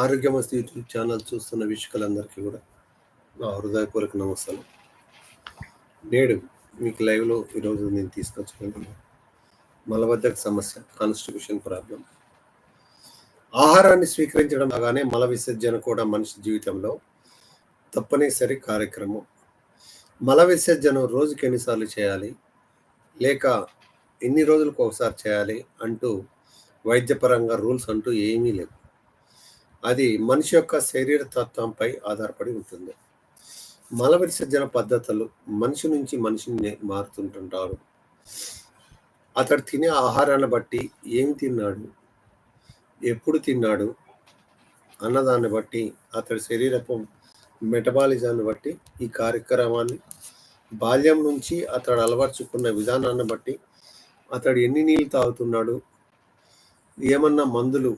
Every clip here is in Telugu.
ఆరోగ్యమస్తు యూట్యూబ్ ఛానల్ చూస్తున్న వీక్షకులందరికీ కూడా నా హృదయపూర్వక నమస్కారం. నేడు మీకు లైవ్లో ఈరోజు నేను తీసుకొచ్చుకుంటున్నాను మలబద్ధక సమస్య కాన్స్టిట్యూషన్ ప్రాబ్లం ఆహారాన్ని స్వీకరించడం లాగానే మల విసర్జన కూడా మనిషి జీవితంలో తప్పనిసరి కార్యక్రమం. మల విసర్జన రోజుకి ఎన్నిసార్లు చేయాలి? లేక ఎన్ని రోజులకు ఒకసారి చేయాలి అంటూ వైద్యపరంగా రూల్స్ అంటూ ఏమీ లేవు. అది మనిషి యొక్క శరీర తత్వంపై ఆధారపడి ఉంటుంది. మల విసర్జన పద్ధతులు మనిషి నుంచి మనిషిని మారుతుంటుంటారు. అతడు తినే ఆహారాన్ని బట్టి ఏమి తిన్నాడు? ఎప్పుడు తిన్నాడు? అన్నదాన్ని బట్టి అతడి శరీరపు మెటబాలిజాన్ని బట్టి ఈ కార్యక్రమాన్ని బాల్యం నుంచి అతడు అలవర్చుకున్న విధానాన్ని బట్టి అతడు ఎన్ని నీళ్ళు తాగుతున్నాడు? ఏమన్నా మందులు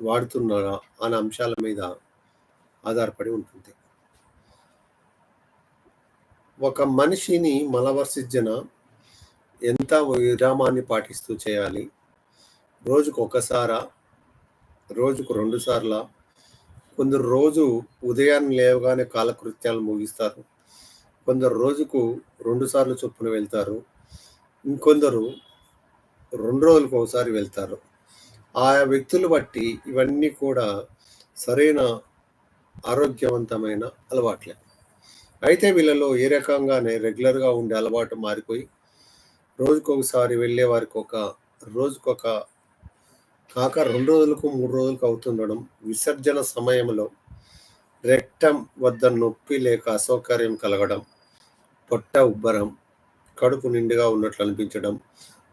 వాడుతున్నారా అనే అంశాల మీద ఆధారపడి ఉంటుంది. ఒక మనిషిని మలవర్సిజన ఎంత విరామాన్ని పాటిస్తూ చేయాలి? రోజుకు ఒకసారా? రోజుకు రెండు సార్ల? కొందరు రోజు ఉదయాన్నే లేవగానే కాలకృత్యాలు ముగిస్తారు. కొందరు రోజుకు రెండు సార్లు చొప్పున వెళ్తారు. ఇంకొందరు రెండు రోజులకు ఒకసారి వెళ్తారు. ఆయా వ్యక్తులు బట్టి ఇవన్నీ కూడా సరైన ఆరోగ్యవంతమైన అలవాట్లే. అయితే వీళ్ళలో ఏ రకంగానే రెగ్యులర్గా ఉండే అలవాటు మారిపోయి రోజుకొకసారి వెళ్ళే వారికి ఒక రోజుకొక కాక రెండు రోజులకు మూడు రోజులకు అవుతుండడం విసర్జన సమయంలో రెక్టం వద్ద నొప్పి లేక అసౌకర్యం కలగడం పొట్ట ఉబ్బరం కడుపు నిండుగా ఉన్నట్లు అనిపించడం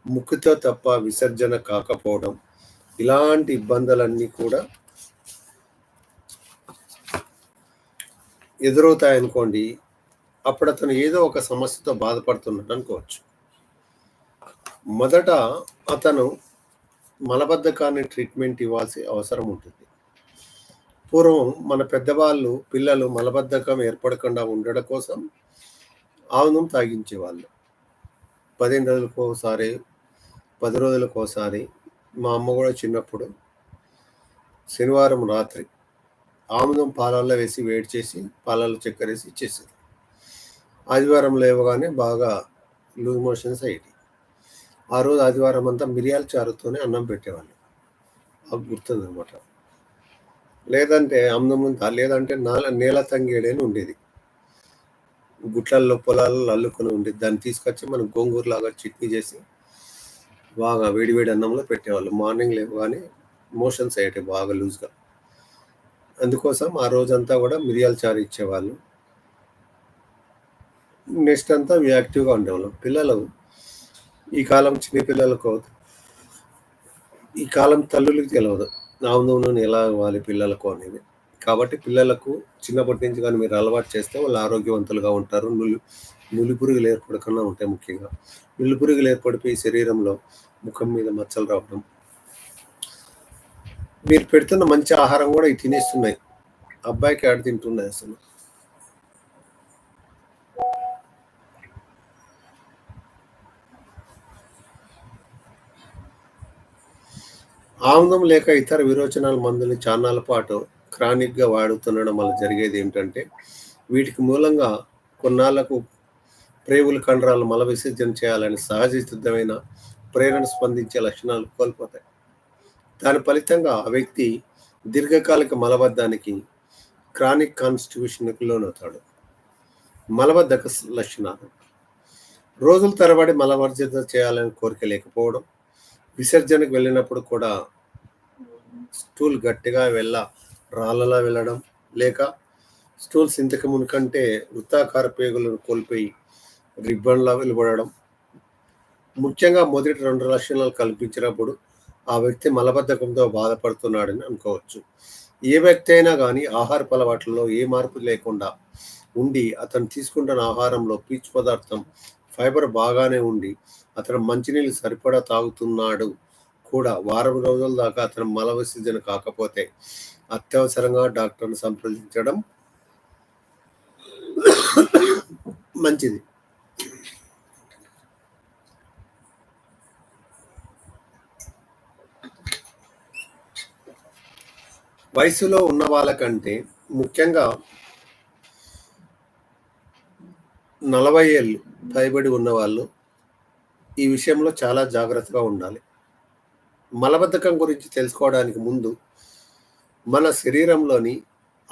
ముక్కుతో తప్ప విసర్జన కాకపోవడం ఇలాంటి ఇబ్బందులన్నీ కూడా ఎదురవుతాయనుకోండి అప్పుడు అతను ఏదో ఒక సమస్యతో బాధపడుతున్నాడు అనుకోవచ్చు. మొదట అతను మలబద్ధకాన్ని ట్రీట్మెంట్ ఇవ్వాల్సి అవసరం ఉంటుంది. పూర్వం మన పెద్దవాళ్ళు పిల్లలు మలబద్ధకం ఏర్పడకుండా ఉండడం కోసం ఆవునం తాగించేవాళ్ళు. పదిహేను రోజులకోసారి పది రోజులకోసారి మా అమ్మ కూడా చిన్నప్పుడు శనివారం రాత్రి ఆముదం పాలల్లో వేసి వేడి చేసి పాలల్లో చక్కెర వేసి ఇచ్చేసేది. ఆదివారం లేవగానే బాగా లూజ్ మోషన్స్ అయ్యేది ఆ రోజు ఆదివారం అంతా మిరియాల చారుతోనే అన్నం పెట్టేవాళ్ళు. అది గుర్తుంది అనమాట లేదంటే అమ్మంతా లేదంటే నాల నేల తంగేడని ఉండేది. గుట్లల్లో పొలాల్లో అల్లుకొని ఉండేది దాన్ని తీసుకొచ్చి మనం గోంగూరలాగా చట్నీ చేసి బాగా వేడివేడి అన్నంలో పెట్టేవాళ్ళు. మార్నింగ్ లేవగానే మోషన్స్ అయ్యేటి బాగా లూజ్గా. అందుకోసం ఆ రోజంతా కూడా మిరియాల చారు ఇచ్చేవాళ్ళు. నెక్స్ట్ అంతా యాక్టివ్గా ఉండేవాళ్ళం. పిల్లలు ఈ కాలం చిన్న పిల్లలకు ఈ కాలం తల్లులకి తెలియదు ఆముదం ఎలా ఇవ్వాలి పిల్లలకు అనేది. కాబట్టి పిల్లలకు చిన్నప్పటి నుంచి కానీ మీరు అలవాటు చేస్తే వాళ్ళు ఆరోగ్యవంతులుగా ఉంటారు. నులిపురుగులు ఏర్పడకుండా ఉంటాయి ముఖ్యంగా. నులిపురుగులు ఏర్పడిపోయి శరీరంలో ముఖం మీద మచ్చలు రావడం. మీరు పెడుతున్న మంచి ఆహారం కూడా ఇవి తినేస్తున్నాయి. అబ్బాయికి ఆడ తింటున్నాయి అసలు. ఆముదం లేక ఇతర విరోచనాల మందుని చాన్నాల పాటు క్రానిక్గా వాడుతుండడం వల్ల జరిగేది ఏమిటంటే వీటికి మూలంగా కొన్నాళ్ళకు ప్రేగుల కండరాలు మల విసర్జన చేయాలని సహజ సిద్ధమైన ప్రేరణ స్పందించే లక్షణాలు కోల్పోతాయి. దాని ఫలితంగా ఆ వ్యక్తి దీర్ఘకాలిక మలబద్ధానికి క్రానిక్ కాన్స్టిట్యూషన్కి లోనవుతాడు. మలబద్ధక లక్షణాలు. రోజుల తరబడి మలవర్జన చేయాలని కోరిక లేకపోవడం విసర్జనకు వెళ్ళినప్పుడు కూడా స్టూల్ గట్టిగా వెళ్ళ రాళ్ళలా వెళ్ళడం లేక స్టూల్స్ ఇంతకు మునికంటే వృత్తాకార పేగులను కోల్పోయి రిబ్బన్లా వెలువడడం. ముఖ్యంగా మొదటి రెండు లక్షణాలు కల్పించినప్పుడు ఆ వ్యక్తి మలబద్ధకంతో బాధపడుతున్నాడని అనుకోవచ్చు. ఏ వ్యక్తి అయినా కానీ ఆహార అలవాట్లలో ఏ మార్పు లేకుండా ఉండి అతను తీసుకుంటున్న ఆహారంలో పీచు పదార్థం ఫైబర్ బాగానే ఉండి అతను మంచినీళ్ళు సరిపడా తాగుతున్నాడు కూడా వారం రోజుల దాకా అతను మల విసర్జన కాకపోతే అత్యవసరంగా డాక్టర్ను సంప్రదించడం మంచిది. వయసులో ఉన్న వాళ్ళకంటే ముఖ్యంగా నలభై ఏళ్ళు పైబడి ఉన్నవాళ్ళు ఈ విషయంలో చాలా జాగ్రత్తగా ఉండాలి. మలబద్ధకం గురించి తెలుసుకోవడానికి ముందు మన శరీరంలోని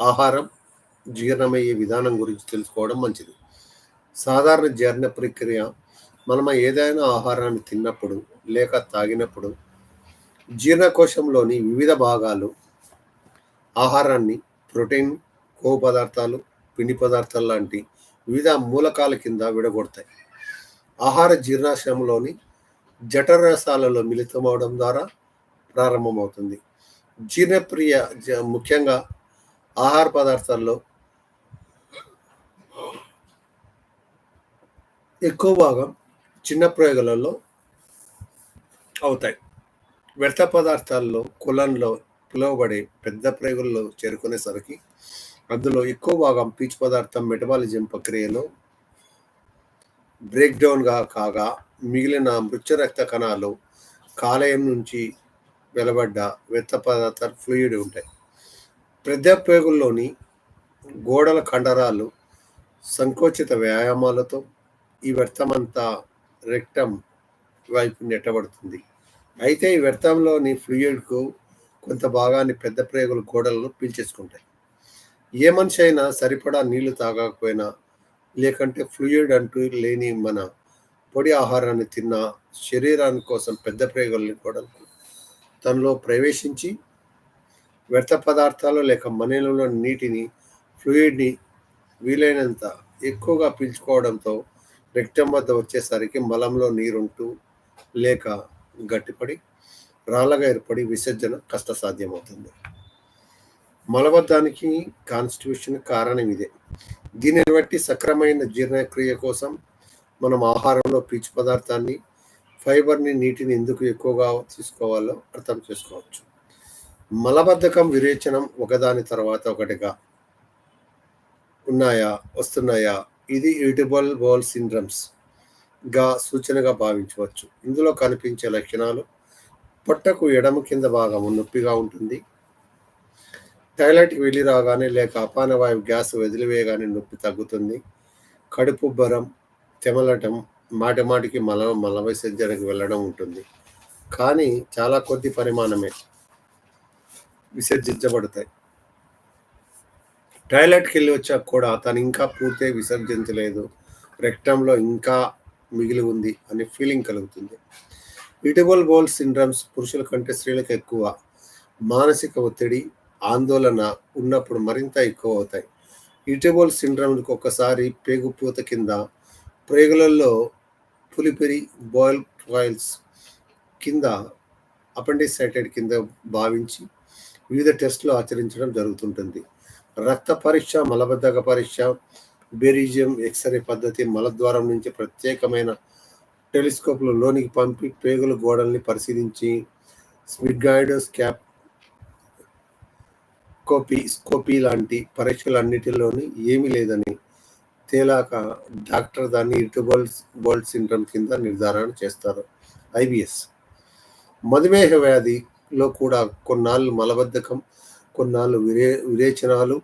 ఆహారం జీర్ణమయ్యే విధానం గురించి తెలుసుకోవడం మంచిది. సాధారణ జీర్ణ ప్రక్రియ మనం ఏదైనా ఆహారాన్ని తిన్నప్పుడు లేక తాగినప్పుడు జీర్ణకోశంలోని వివిధ భాగాలు ఆహారాన్ని ప్రోటీన్ కొవ్వు పదార్థాలు పిండి పదార్థాలు లాంటి వివిధ మూలకాల కింద విడగొడతాయి. ఆహార జీర్ణాశయంలోని జఠరసాలలో మిళితమవడం ద్వారా ప్రారంభమవుతుంది. జీర్ణప్రియ జ- ముఖ్యంగా ఆహార పదార్థాల్లో ఎక్కువ భాగం చిన్న ప్రయోగాలలో అవుతాయి. వ్యర్థ పదార్థాల్లో కులంలో పిలువబడే పెద్ద ప్రేగుల్లో చేరుకునేసరికి అందులో ఎక్కువ భాగం పీచు పదార్థం మెటబాలిజం ప్రక్రియలో బ్రేక్డౌన్గా కాగా మిగిలిన మృత్యు రక్త కణాలు కాలేయం నుంచి వెలబడ్డ వ్యర్థ పదార్థాలు ఫ్లూయిడ్ ఉంటాయి. పెద్ద ప్రేగుల్లోని గోడల కండరాలు సంకోచిత వ్యాయామాలతో ఈ వ్యర్థమంతా రెక్టం వైపు నెట్టబడుతుంది. అయితే ఈ వ్యర్థంలోని ఫ్లూయిడ్కు కొంత భాగాన్ని పెద్ద ప్రేగుల గోడలను పీల్చేసుకుంటాయి. ఏ మనిషి అయినా సరిపడా నీళ్ళు తాగకపోయినా లేకంటే ఫ్లూయిడ్ అంటూ లేని మన పొడి ఆహారాన్ని తిన్న శరీరాని కోసం పెద్ద ప్రేగులని గోడలు తనలో ప్రవేశించి వ్యర్థ పదార్థాలు లేక మనీలలో నీటిని ఫ్లూయిడ్ని వీలైనంత ఎక్కువగా పీల్చుకోవడంతో రెక్టం వద్ద వచ్చేసరికి మలంలో నీరుంటూ లేక గట్టిపడి రాళ్ళగా ఏర్పడి విసర్జన కష్టసాధ్యమవుతుంది. మలబద్ధానికి కాన్స్టిట్యూషన్ కారణం ఇదే. దీనిని బట్టి సక్రమైన జీర్ణక్రియ కోసం మనం ఆహారంలో పీచు పదార్థాన్ని ఫైబర్ని నీటిని ఎందుకు ఎక్కువగా తీసుకోవాలో అర్థం చేసుకోవచ్చు. మలబద్ధకం విరేచనం ఒకదాని తర్వాత ఒకటిగా ఉన్నాయా వస్తున్నాయా? ఇది ఇరిటబుల్ బౌల్ సిండ్రమ్స్గా సూచనగా భావించవచ్చు. ఇందులో కనిపించే లక్షణాలు పొట్టకు ఎడమ కింద భాగం నొప్పిగా ఉంటుంది. టాయిలెట్కి వెళ్ళి రాగానే లేక అపానవాయువు గ్యాస్ వదిలివేయగానే నొప్పి తగ్గుతుంది. కడుపు బరం తెమలటం మాటిమాటికి మల మల విసర్జనకు వెళ్ళడం ఉంటుంది. కానీ చాలా కొద్ది పరిమాణమే విసర్జించబడతాయి. టాయిలెట్కి వెళ్ళి వచ్చాక కూడా తను ఇంకా పూర్తిగా విసర్జించలేదు. రెక్టంలో ఇంకా మిగిలి ఉంది అనే ఫీలింగ్ కలుగుతుంది. ఇటబుల్ బోల్ సిండ్రమ్స్ పురుషుల కంటే స్త్రీలకు ఎక్కువ మానసిక ఒత్తిడి ఆందోళన ఉన్నప్పుడు మరింత ఎక్కువ అవుతాయి. ఇటబుల్ సిండ్రమ్కి ఒక్కసారి పేగుపూత కింద ప్రేగులలో పులిపిరి బాయిల్ రాయిల్స్ కింద అపెండిసైటెడ్ కింద భావించి వివిధ టెస్టులు ఆచరించడం జరుగుతుంటుంది. రక్త పరీక్ష మలబద్ధక పరీక్ష బెరీజియం ఎక్స్రే పద్ధతి మలద్వారం నుంచి ప్రత్యేకమైన టెలిస్కోప్లు లోనికి పంపి పేగుల గోడల్ని పరిశీలించి స్మిడ్గాయిడ్ స్కాప్ కోపీ స్కోపీ లాంటి పరీక్షలన్నిటిలోని ఏమీ లేదని తేలాక డాక్టర్ దాన్ని ఇర్టబుల్ బోల్డ్ సిండ్రమ్ కింద నిర్ధారణ చేస్తారు. ఐబిఎస్ మధుమేహ వ్యాధిలో కూడా కొన్నాళ్ళు మలబద్ధకం కొన్నాళ్ళు విరే విరేచనాలు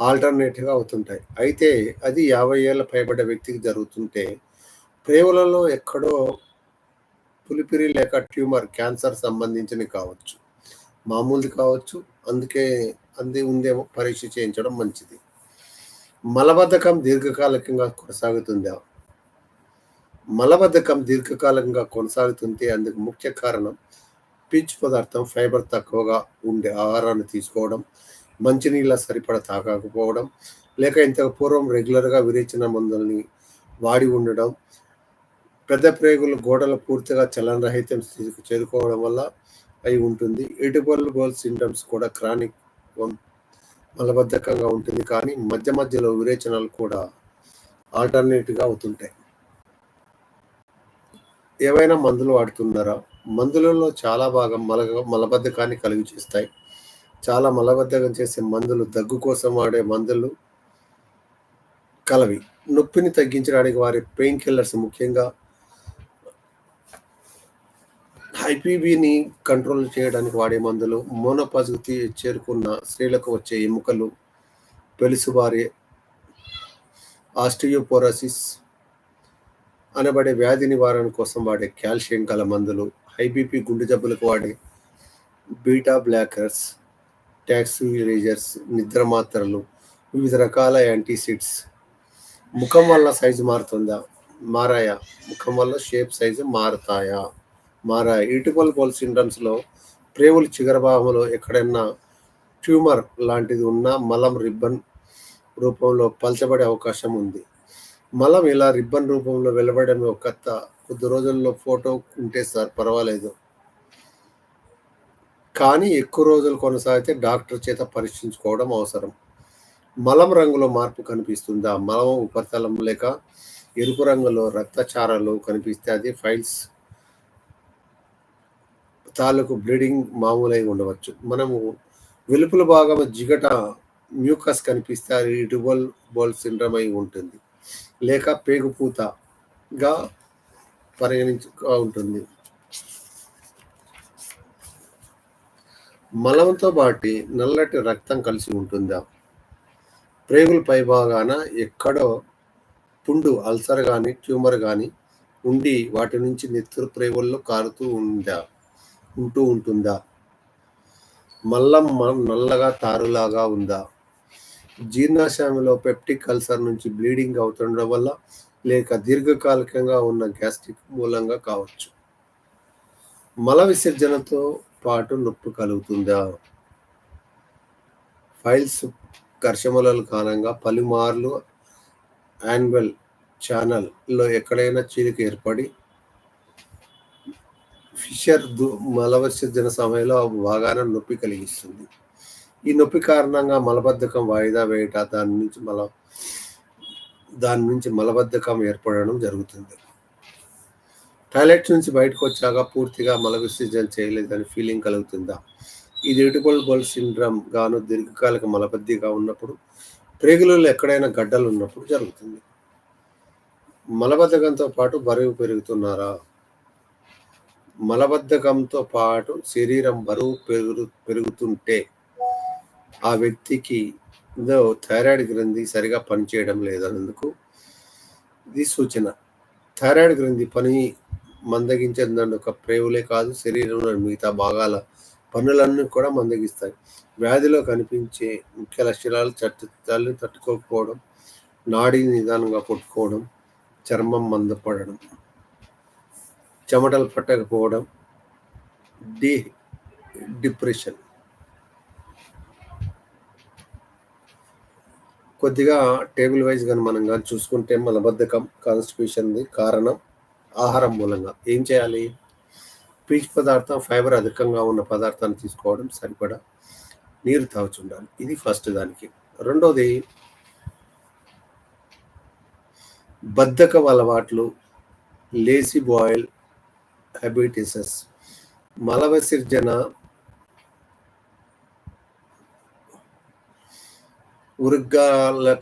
ఆల్టర్నేటివ్గా అవుతుంటాయి. అయితే అది యాభై ఏళ్ళ పైబడ్డ వ్యక్తికి జరుగుతుంటే రేవులలో ఎక్కడో పులిపిరి లేక ట్యూమర్ క్యాన్సర్ సంబంధించినవి కావచ్చు. మామూలుది కావచ్చు. అందుకే అంది ఉందేమో పరీక్ష చేయించడం మంచిది. మలబద్ధకం దీర్ఘకాలికంగా కొనసాగుతుందా? మలబద్ధకం దీర్ఘకాలికంగా కొనసాగుతుంటే అందుకు ముఖ్య కారణం పీచు పదార్థం ఫైబర్ తక్కువగా ఉండే ఆహారాన్ని తీసుకోవడం మంచినీళ్ళ సరిపడా తాగకపోవడం లేక ఇంతకు పూర్వం రెగ్యులర్గా విరేచన మందుల్ని వాడి ఉండడం పెద్ద ప్రేగుల గోడలు పూర్తిగా చలనరహితం స్థితికి చేరుకోవడం వల్ల అయి ఉంటుంది. ఎటుబల్ గోల్ సింటమ్స్ కూడా క్రానిక్ మలబద్ధకంగా ఉంటుంది. కానీ మధ్య మధ్యలో విరేచనాలు కూడా ఆల్టర్నేట్గా అవుతుంటాయి. ఏవైనా మందులు వాడుతున్నారా? మందులలో చాలా భాగం మల మలబద్ధకాన్ని కలిగి చేస్తాయి. చాలా మలబద్ధకం చేసే మందులు దగ్గు కోసం వాడే మందులు కలవి. నొప్పిని తగ్గించడానికి వారి పెయిన్ కిల్లర్స్ ముఖ్యంగా హైపీబీని కంట్రోల్ చేయడానికి వాడే మందులు మోనోపాజ్కు చేరుకున్న స్త్రీలకు వచ్చే ఎముకలు పెలుసువారే ఆస్టియోపోరాసిస్ అనబడే వ్యాధి నివారణ కోసం వాడే కాల్షియం గల మందులు హైబీపీ గుండె జబ్బులకు వాడే బీటా బ్లాకర్స్ ట్యాక్సీరేజర్స్ నిద్ర మాత్రలు వివిధ రకాల యాంటీసిడ్స్. ముఖం వల్ల సైజు మారుతుందా? మారాయా? ముఖం వల్ల షేప్ సైజు మారుతాయా? మారాయి ఇటుపల్ పోల్ సిండ్రమ్స్లో ప్రేవుల చిగరభాగంలో ఎక్కడైనా ట్యూమర్ లాంటిది ఉన్న మలం రిబ్బన్ రూపంలో పల్చబడే అవకాశం ఉంది. మలం ఇలా రిబ్బన్ రూపంలో వెలువడమే ఒక కథ. కొద్ది రోజుల్లో ఫోటో ఉంటే సార్ పర్వాలేదు. కానీ ఎక్కువ రోజులు కొనసాగితే డాక్టర్ చేత పరీక్షించుకోవడం అవసరం. మలం రంగులో మార్పు కనిపిస్తుందా? మలం ఉపరితలం లేక ఎరుపు రంగులో రక్తచారాలు కనిపిస్తే అది ఫైల్స్ తాలూకు బ్లీడింగ్ మామూలై ఉండవచ్చు. మనము వెలుపుల భాగం జిగట మ్యూకస్ కనిపిస్తే అది ఇటుబోల్ బోల్ సిండ్రమ్ అయి ఉంటుంది. లేక పేగుపూతగా పరిగణించ ఉంటుంది. మలంతో బాటి నల్లటి రక్తం కలిసి ఉంటుందా? ప్రేగుల పైభాగాన ఎక్కడో పుండు అల్సర్ కానీ ట్యూమర్ కానీ ఉండి వాటి నుంచి నెత్తురు ప్రేగుల్లో కారుతూ ఉందా? ఉంటూ ఉంటుందా? మల్లమ్మ మ- నల్లగా తారులాగా ఉందా? జీర్ణాశయంలో పెప్టిక్ అల్సర్ నుంచి బ్లీడింగ్ అవుతుండడం వల్ల లేక దీర్ఘకాలికంగా ఉన్న గ్యాస్ట్రిక్ మూలంగా కావచ్చు. మల విసర్జనతో పాటు నొప్పి కలుగుతుందా? ఫైల్స్ ఘర్షముల కారణంగా పలుమార్లు యాన్యువల్ ఛానల్లో ఎక్కడైనా చీలిక ఏర్పడి ఫిషర్ దు మల విసర్జన సమయంలో బాగానే నొప్పి కలిగిస్తుంది. ఈ నొప్పి కారణంగా మలబద్ధకం వాయిదా వేయట దాని నుంచి మల దాని నుంచి మలబద్ధకం ఏర్పడడం జరుగుతుంది. టాయిలెట్ నుంచి బయటకు వచ్చాక పూర్తిగా మల విసర్జన చేయలేదని ఫీలింగ్ కలుగుతుందా? ఇది ఇరిటబుల్ బోల్ సిండ్రమ్ గాను దీర్ఘకాలిక మలబద్ధిగా ఉన్నప్పుడు ప్రేగులలో ఎక్కడైనా గడ్డలు ఉన్నప్పుడు జరుగుతుంది. మలబద్ధకంతో పాటు బరువు పెరుగుతున్నారా? మలబద్ధకంతో పాటు శరీరం బరువు పెరుగు పెరుగుతుంటే ఆ వ్యక్తికి థైరాయిడ్ గ్రంథి సరిగా పనిచేయడం లేదన్నందుకు ఇది సూచన. థైరాయిడ్ గ్రంథి పని మందగించేందుకు ప్రేవులే కాదు శరీరంలోని మిగతా భాగాల పనులన్నీ కూడా మందగిస్తాయి. వ్యాధిలో కనిపించే ముఖ్య లక్షణాలు చట్టాలను తట్టుకోకపోవడం నాడీ నిదానంగా కొట్టుకోవడం చర్మం మందపడడం. చెమటలు పట్టకపోవడం డి డిప్రెషన్. కొద్దిగా టేబుల్ వైజ్ కానీ మనం కానీ చూసుకుంటే మలబద్ధకం కాన్స్టిపేషన్ది కారణం ఆహారం మూలంగా. ఏం చేయాలి? పీచు పదార్థం ఫైబర్ అధికంగా ఉన్న పదార్థాన్ని తీసుకోవడం సరిపడా నీరు తాగుచుండాలి ఇది ఫస్ట్ దానికి. రెండోది బద్ధకం అలవాట్లు లేసి బాయిల్ హెబిటిసస్ మల విసర్జన ఉరుగ్గా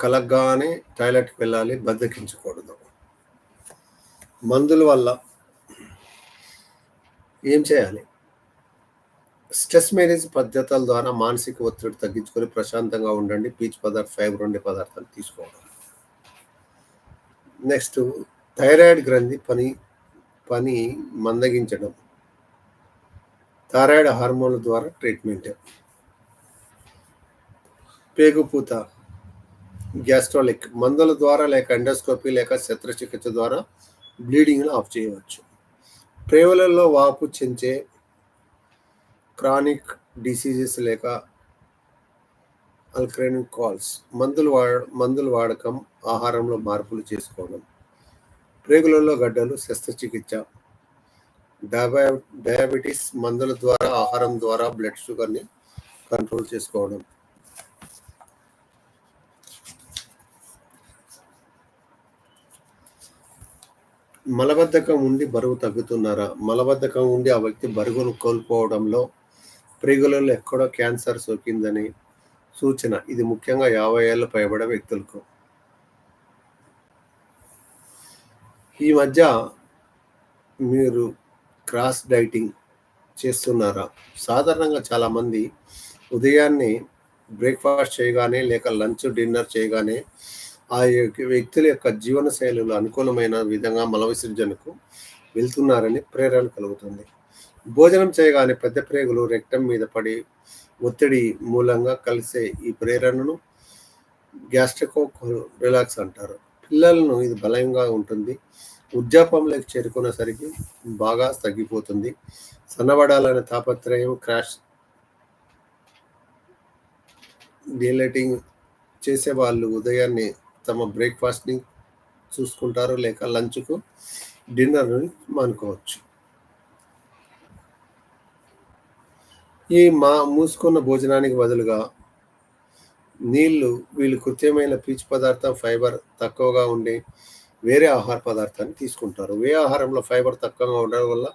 కలగ్గానే టాయిలెట్కి వెళ్ళాలి బద్దకించకూడదు. మందుల వల్ల ఏం చేయాలి? స్ట్రెస్ మేనేజ్ పద్ధతుల ద్వారా మానసిక ఒత్తిడి తగ్గించుకొని ప్రశాంతంగా ఉండండి పీచు పదార్థ ఫైబర్ ఉండే పదార్థాలు తీసుకోవడం. నెక్స్ట్ థైరాయిడ్ గ్రంథి పని పని మందగించడం. థైరాయిడ్ హార్మోన్ల ద్వారా ట్రీట్మెంట్. పేగుపూత గ్యాస్ట్రాలిక్ మందుల ద్వారా లేక ఎండోస్కోపీ లేక శస్త్రచికిత్స ద్వారా బ్లీడింగ్ను ఆఫ్ చేయవచ్చు. ప్రేవులలో వాపు చెంచే క్రానిక్ డిసీజెస్ లేక అల్క్రెనిక్ కాల్స్ మందులు వాడ మందులు వాడకం ఆహారంలో మార్పులు చేసుకోవడం. ప్రేగులలో గడ్డలు శస్త్రచికిత్స డయాబై డయాబెటీస్ మందుల ద్వారా ఆహారం ద్వారా బ్లడ్ షుగర్ని కంట్రోల్ చేసుకోవడం. మలబద్ధకం ఉండి బరువు తగ్గుతున్నారా? మలబద్ధకం ఉండి ఆ వ్యక్తి బరువును కోల్పోవడంలో ప్రేగులలో ఎక్కడో క్యాన్సర్ సోకిందని సూచన. ఇది ముఖ్యంగా యాభై ఏళ్ళు పైబడే వ్యక్తులకు. ఈ మధ్య మీరు క్రాస్ డైటింగ్ చేస్తున్నారా? సాధారణంగా చాలామంది ఉదయాన్నే బ్రేక్ఫాస్ట్ చేయగానే లేక లంచ్ డిన్నర్ చేయగానే ఆ యొక్క వ్యక్తుల యొక్క జీవన శైలులు అనుకూలమైన విధంగా మల విసర్జనకు వెళ్తున్నారని ప్రేరణ కలుగుతుంది. భోజనం చేయగానే పెద్ద ప్రేగులు రెక్టం మీద పడి ఒత్తిడి మూలంగా కలిసే ఈ ప్రేరణను గ్యాస్ట్రికో రిలాక్స్ అంటారు. పిల్లలను ఇది బలంగా ఉంటుంది. వృద్ధాపంలోకి చేరుకునేసరికి బాగా తగ్గిపోతుంది. సన్నబడాలనే తాపత్రయం క్రాష్ డీలైటింగ్ చేసే వాళ్ళు ఉదయాన్నే తమ బ్రేక్ఫాస్ట్ని చూసుకుంటారు లేక లంచ్కు డిన్నర్ని మానుకోవచ్చు. ఈ మా మూసుకున్న భోజనానికి బదులుగా నీళ్ళు వీళ్ళు కృత్యమైన పీచు పదార్థం ఫైబర్ తక్కువగా ఉండే వేరే ఆహార పదార్థాన్ని తీసుకుంటారు. వే ఆహారంలో ఫైబర్ తక్కువగా ఉండడం వల్ల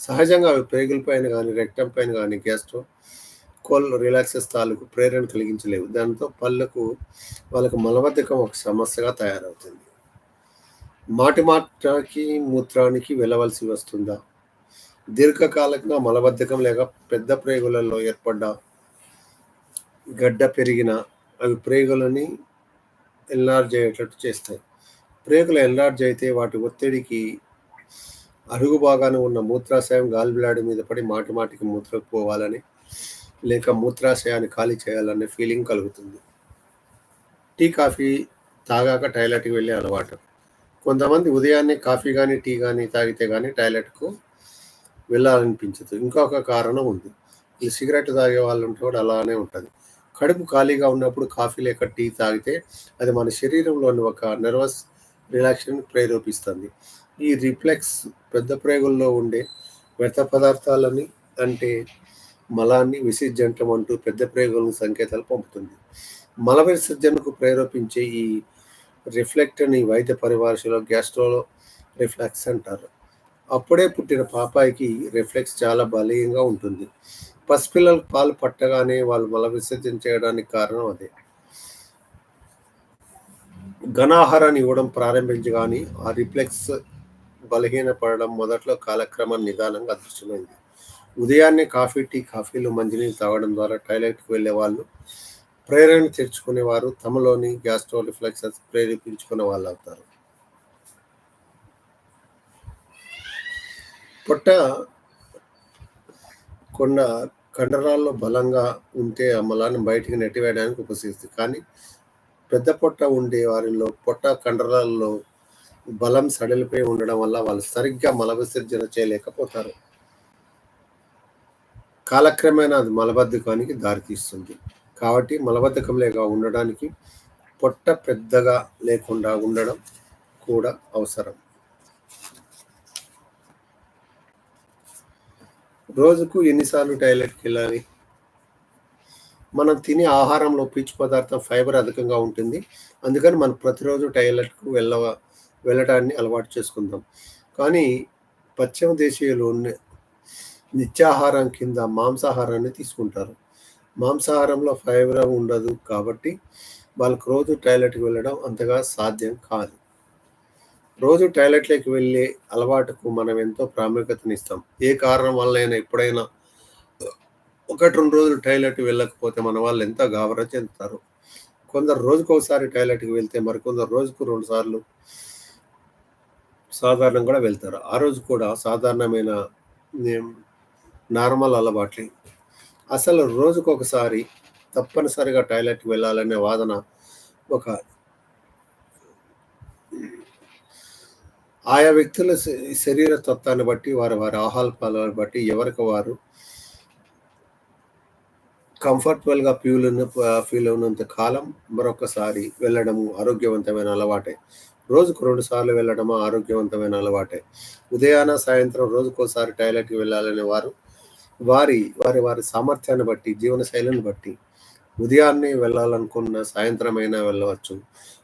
సహజంగా అవి పేగులపైన కానీ రెక్టం పైన కానీ గ్యాస్ట్రో కోల్ రిలాక్సెస్ తాలూకు ప్రేరణ కలిగించలేవు. దాంతో పళ్ళకు వాళ్ళకు మలబద్ధకం ఒక సమస్యగా తయారవుతుంది. మాటి మాటకి మూత్రానికి వెళ్ళవలసి వస్తుందా? దీర్ఘకాలంగా మలబద్ధకం లేక పెద్ద ప్రేగులలో ఏర్పడ్డ గడ్డ పెరిగిన అవి ప్రేగులని ఎన్లార్జ్ అయ్యేటట్టు చేస్తాయి. ప్రేగులు ఎన్లార్జ్ అయితే వాటి ఒత్తిడికి అరుగు భాగాన ఉన్న మూత్రాశయం గాలిబ్లాడి మీద పడి మాటి మాటికి మూత్రకు పోవాలని లేక మూత్రాశయాన్ని ఖాళీ చేయాలనే ఫీలింగ్ కలుగుతుంది. టీ కాఫీ తాగాక టాయిలెట్కి వెళ్ళే అలవాటు. కొంతమంది ఉదయాన్నే కాఫీ కానీ టీ కానీ తాగితే కానీ టాయిలెట్కు వెళ్ళాలనిపించదు. ఇంకొక కారణం ఉంది. ఈ సిగరెట్ తాగే వాళ్ళు ఉంటే కూడా అలానే ఉంటుంది. కడుపు ఖాళీగా ఉన్నప్పుడు కాఫీ లేక టీ తాగితే అది మన శరీరంలోని ఒక నర్వస్ రిలాక్షన్ ప్రేరేపిస్తుంది. ఈ రిఫ్లెక్స్ పెద్ద ప్రేగుల్లో ఉండే వ్యర్థ పదార్థాలని అంటే మలాన్ని విసర్జించడం అంటూ పెద్ద ప్రేగులను సంకేతాలు పంపుతుంది. మల విసర్జనకు ప్రేరేపించే ఈ రిఫ్లెక్ట్ని వైద్య పరిభాషలో గ్యాస్ట్రోలో రిఫ్లెక్స్ అంటారు. అప్పుడే పుట్టిన పాపాయికి రిఫ్లెక్స్ చాలా బలీయంగా ఉంటుంది. పసిపిల్లలకు పాలు పట్టగానే వాళ్ళు మల విసర్జన చేయడానికి కారణం అదే. ఘనాహారాన్ని ఇవ్వడం ప్రారంభించగానే ఆ రిఫ్లెక్స్ బలహీనపడడం మొదట్లో కాలక్రమం నిదానంగా అదృశ్యమైంది. ఉదయాన్నే కాఫీ టీ కాఫీలు మంచినీళ్ళు తాగడం ద్వారా టాయిలెట్కి వెళ్ళే వాళ్ళు ప్రేరణ తెచ్చుకునేవారు తమలోని గ్యాస్ట్రో రిఫ్లెక్సెస్ ప్రేరేపించుకునే వాళ్ళు అవుతారు. పొట్ట కొండ కండరాల్లో బలంగా ఉంటే ఆ మలాన్ని బయటికి నెట్టివేయడానికి ఉపయోగిస్తుంది కానీ పెద్ద పొట్ట ఉండే వారిలో పొట్ట కండరాల్లో బలం సడలిపోయి ఉండడం వల్ల వాళ్ళు సరిగ్గా మల విసర్జన చేయలేకపోతారు. కాలక్రమేణా అది మలబద్ధకానికి దారితీస్తుంది. కాబట్టి మలబద్ధకం లేక ఉండడానికి పొట్ట పెద్దగా లేకుండా ఉండడం కూడా అవసరం. రోజుకు ఎన్నిసార్లు టాయిలెట్కి వెళ్ళాలి? మనం తినే ఆహారంలో పీచు పదార్థం ఫైబర్ అధికంగా ఉంటుంది. అందుకని మనం ప్రతిరోజు టాయిలెట్కు వెళ్ళ వెళ్ళటాన్ని అలవాటు చేసుకుందాం. కానీ పశ్చిమ దేశీయులు నిత్యాహారం కింద మాంసాహారాన్ని తీసుకుంటారు. మాంసాహారంలో ఫైబర్ ఉండదు కాబట్టి వాళ్ళకు రోజు టాయిలెట్కి వెళ్ళడం అంతగా సాధ్యం కాదు. రోజు టాయిలెట్లోకి వెళ్ళే అలవాటుకు మనం ఎంతో ప్రాముఖ్యతనిస్తాం. ఏ కారణం వల్లైనా ఎప్పుడైనా ఒకటి రెండు రోజులు టాయిలెట్ వెళ్ళకపోతే మన వాళ్ళు ఎంతో గాబరా చెందుతారు? కొందరు రోజుకు ఒకసారి టాయిలెట్కి వెళ్తే మరికొందరు రోజుకు రెండు సార్లు సాధారణం కూడా వెళ్తారు. ఆ రోజు కూడా సాధారణమైన నార్మల్ అలవాట్లు. అసలు రోజుకు ఒకసారి తప్పనిసరిగా టాయిలెట్కి వెళ్ళాలనే వాదన ఒక ఆయా వ్యక్తుల శరీర తత్వాన్ని బట్టి వారి వారి ఆహార బట్టి ఎవరికి వారు కంఫర్టబుల్గా ఫీల్ ఫీల్ ఉన్నంత కాలం మరొకసారి వెళ్ళడము ఆరోగ్యవంతమైన అలవాటే. రోజుకు రెండు సార్లు వెళ్ళడము ఆరోగ్యవంతమైన అలవాటే. ఉదయాన సాయంత్రం రోజుకోసారి టాయిలెట్కి వెళ్ళాలనే వారు వారి వారి వారి సామర్థ్యాన్ని బట్టి జీవన శైలిని బట్టి ఉదయాన్నే వెళ్ళాలనుకున్న సాయంత్రం అయినా వెళ్ళవచ్చు.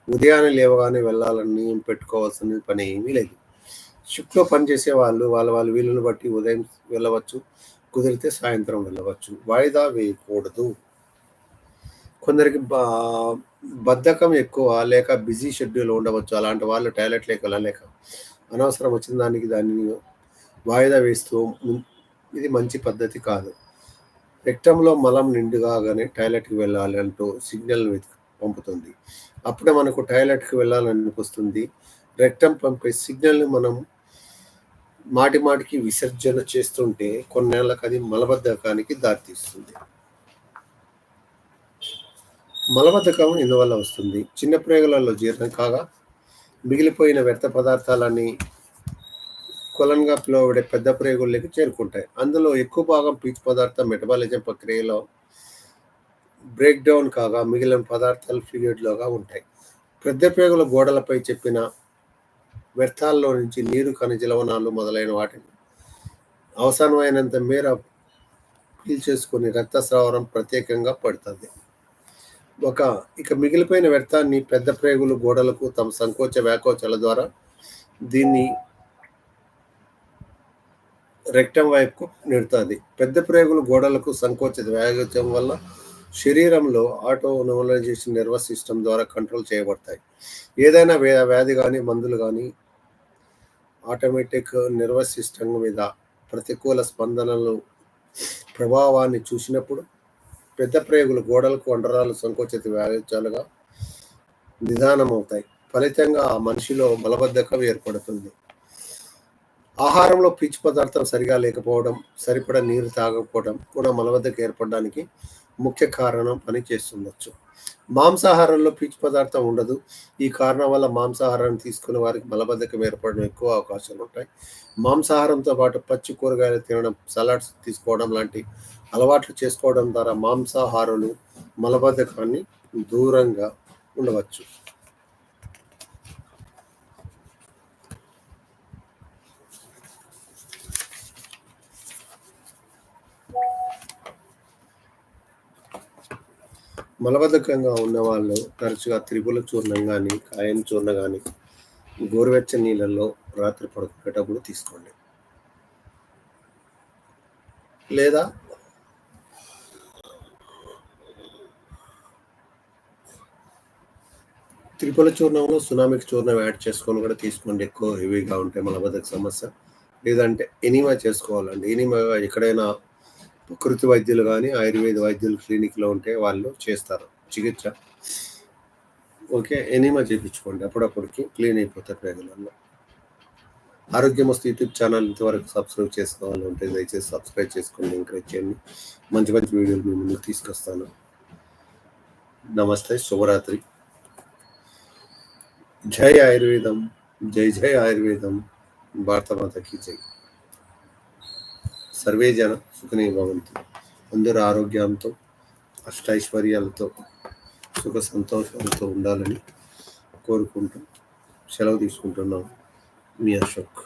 ఉదయాన్నే లేవగానే వెళ్ళాలని పెట్టుకోవాల్సిన పని ఏమీ లేదు. షిఫ్ట్లో పనిచేసే వాళ్ళు వాళ్ళ వాళ్ళ వీలుని బట్టి ఉదయం వెళ్ళవచ్చు కుదిరితే సాయంత్రం వెళ్ళవచ్చు. వాయిదా వేయకూడదు. కొందరికి బద్ధకం ఎక్కువ లేక బిజీ షెడ్యూల్ ఉండవచ్చు. అలాంటి వాళ్ళు టాయిలెట్ లేక వెళ్ళలేక అనవసరం వచ్చిన దానికి దాన్ని వాయిదా వేస్తూ ఇది మంచి పద్ధతి కాదు. రెక్టంలో మలం నిండుగానే టాయిలెట్కి వెళ్ళాలి అంటూ సిగ్నల్ పంపుతుంది. అప్పుడే మనకు టాయిలెట్కి వెళ్ళాలని అనిపిస్తుంది రెక్టం పంపే సిగ్నల్ని మనం మాటి మాటికి విసర్జన చేస్తుంటే కొన్నేళ్ళకి అది మలబద్ధకానికి దారితీస్తుంది. మలబద్ధకం ఇందువల్ల వస్తుంది? చిన్న ప్రేగులలో జీర్ణం కాగా మిగిలిపోయిన వ్యర్థ పదార్థాలన్నీ కొలన్గా పిలువబడే పెద్ద ప్రయోగుల్లోకి చేరుకుంటాయి. అందులో ఎక్కువ భాగం పీచు పదార్థం మెటబాలిజం ప్రక్రియలో బ్రేక్ డౌన్ కాగా మిగిలిన పదార్థాలు ఫ్లూయిడ్లోగా ఉంటాయి. పెద్ద ప్రేగుల గోడలపై చెప్పిన వ్యర్థాల్లో నుంచి నీరు ఖనిజ లవణాలు మొదలైన వాటిని అవసరమైనంత మేర పీల్చేసుకుని రక్తస్రావరం ప్రత్యేకంగా పడుతుంది. ఒక ఇక మిగిలిపోయిన వ్యర్థాన్ని పెద్ద ప్రేగులు గోడలకు తమ సంకోచ వ్యాకోచల ద్వారా దీన్ని రెక్టం వైపుకు నెడుతుంది. పెద్ద ప్రేగులు గోడలకు సంకోచిత వ్యాకోచం వల్ల శరీరంలో ఆటో నోమలైజేషన్ నర్వస్ సిస్టమ్ ద్వారా కంట్రోల్ చేయబడతాయి. ఏదైనా వ్యా- వ్యాధి కానీ మందులు కానీ ఆటోమేటిక్ నర్వస్ సిస్టమ్ మీద ప్రతికూల స్పందనలు ప్రభావాన్ని చూసినప్పుడు పెద్ద ప్రేగులు గోడలకు అండరాలు సంకోచిత వ్యాగోచాలుగా నిదానమవుతాయి. ఫలితంగా ఆ మనిషిలో మలబద్ధకం ఏర్పడుతుంది. ఆహారంలో పీచు పదార్థం సరిగా లేకపోవడం సరిపడా నీరు తాగకపోవడం కూడా మలబద్ధకం ఏర్పడడానికి ముఖ్య కారణం అని చేస్తుండొచ్చు. మాంసాహారంలో పీచు పదార్థం ఉండదు. ఈ కారణం వల్ల మాంసాహారాన్ని తీసుకునే వారికి మలబద్ధకం ఏర్పడడం ఎక్కువ అవకాశాలు ఉంటాయి. మాంసాహారంతో పాటు పచ్చి కూరగాయలు తినడం సలాడ్స్ తీసుకోవడం లాంటి అలవాట్లు చేసుకోవడం ద్వారా మాంసాహారులు మలబద్ధకాన్ని దూరంగా ఉండవచ్చు. మలబద్ధకంగా ఉన్నవాళ్ళు తరచుగా త్రిపుల చూర్ణం కానీ కాయం చూర్ణ కానీ గోరువెచ్చని నీళ్ళల్లో రాత్రి పడుకునేటప్పుడు తీసుకోండి. లేదా త్రిపుల చూర్ణంలో సునామిక్ చూర్ణం యాడ్ చేసుకొని కూడా తీసుకోండి. ఎక్కువ హెవీగా ఉంటే మలబద్ధక సమస్య. లేదంటే ఎనిమా చేసుకోవాలండి. ఎనిమా ఎక్కడైనా ప్రకృతి వైద్యులు కానీ ఆయుర్వేద వైద్యులు క్లినిక్లో ఉంటే వాళ్ళు చేస్తారు. చికిత్స. ఓకే ఎనిమా చేయించుకోండి అప్పుడప్పటికి క్లీన్ అయిపోతారు ప్రజలలో ఆరోగ్యం వస్తు యూట్యూబ్ ఛానల్ ఇంతవరకు సబ్స్క్రైబ్ చేసుకోవాలి ఉంటే దయచేసి సబ్స్క్రైబ్ చేసుకోండి ఎంకరేజ్ చేయండి. మంచి మంచి వీడియోలు మీ ముందుకు తీసుకొస్తాను. నమస్తే శుభరాత్రి. జై ఆయుర్వేదం జై జై ఆయుర్వేదం భారతమాతకి జై. సర్వే జన సుఖనీ భవంతు. అందరూ ఆరోగ్యంతో అష్టైశ్వర్యాలతో సుఖ సంతోషాలతో ఉండాలని కోరుకుంటూ సెలవు తీసుకుంటున్నాం. మీ అశోక్.